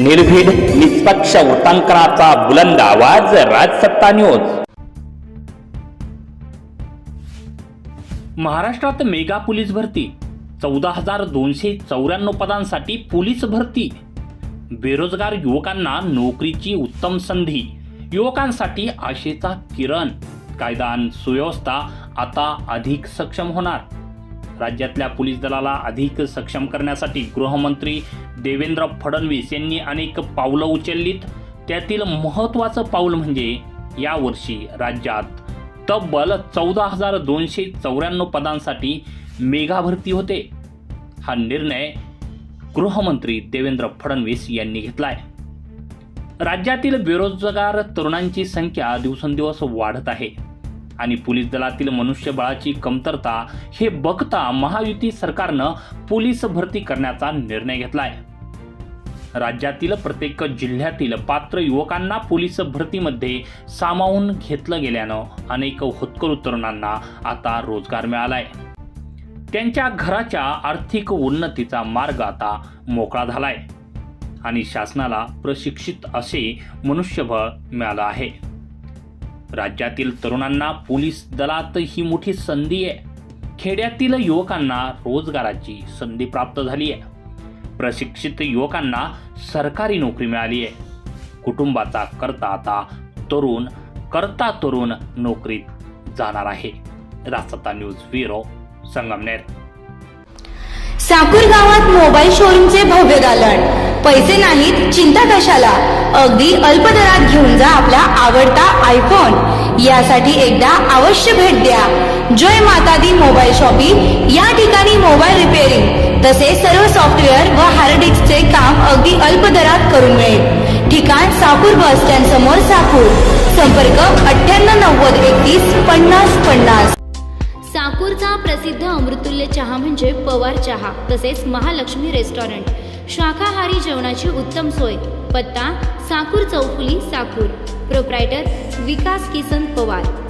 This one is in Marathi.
निर्भीड निष्पक्ष उटांकनाचा बुलंद आवाज राजसत्ता न्यूज. महाराष्ट्रात मेगा पोलीस भरती. चौदा हजार दोनशे चौऱ्याण्णव पदांसाठी पोलीस भरती. बेरोजगार युवकांना नोकरीची उत्तम संधी. युवकांसाठी आशेचा किरण. कायदा सुव्यवस्था आता अधिक सक्षम होणार. राज्यातल्या पोलीस दलाला अधिक सक्षम करण्यासाठी गृहमंत्री देवेंद्र फडणवीस यांनी अनेक पावलं उचललीत. त्यातील महत्त्वाचं पाऊल म्हणजे यावर्षी राज्यात तब्बल चौदा हजार दोनशे चौऱ्याण्णव पदांसाठी मेगा भरती होते. हा निर्णय गृहमंत्री देवेंद्र फडणवीस यांनी घेतलाय. राज्यातील बेरोजगार तरुणांची संख्या दिवसेंदिवस वाढत आहे. आणि पोलीस दलातील मनुष्यबळाची कमतरता हे बघता महायुती सरकारनं पोलीस भरती करण्याचा निर्णय घेतलाय. राज्यातील प्रत्येक जिल्ह्यातील पात्र युवकांना पोलीस भरतीमध्ये सामावून घेतलं गेल्यानं अनेक होतकरू तरुणांना आता रोजगार मिळालाय. त्यांच्या घराच्या आर्थिक उन्नतीचा मार्ग आता मोकळा झालाय आणि शासनाला प्रशिक्षित असे मनुष्यबळ मिळालं आहे. राज्यातील तरुणांना पोलीस दलात ही मोठी संधी आहे. खेड्यातील युवकांना रोजगाराची संधी प्राप्त झाली आहे. प्रशिक्षित युवकांना सरकारी नोकरी मिळाली आहे. कुटुंबाचा करता आता तरुण करता तरुण नोकरीत जाणार आहे. Rasatta news bureau Sangamner. Sakur गावात मोबाईल शोरूमचे भव्य दालन. पैसे नाहीत चिंता कशाला? अगदी अल्प दरात घेऊन जा आपला आवडता आयफोन यासाठी एकदा अवश्य भेट द्या. जय माता दी मोबाईल शॉपिंग या ठिकाणी मोबाईल रिपेअरिंग तसेच सर्व सॉफ्टवेअर व हार्ड डिस्कचे काम अगदी अल्प दरात करून मिळेल. ठिकाण साकूर बस स्टँड समोर साकूर संपर्क अठ्ठ्याण्णव नव्वद एकतीस पन्नास पन्नास. साकूरचा प्रसिद्ध अमृतुल्य चहा म्हणजे पवार चहा तसेच महालक्ष्मी रेस्टॉरंट शाकाहारी जेवणाची उत्तम सोय. पत्ता साकूर चौफुली साकूर. प्रोप्रायटर विकास किसन पवार.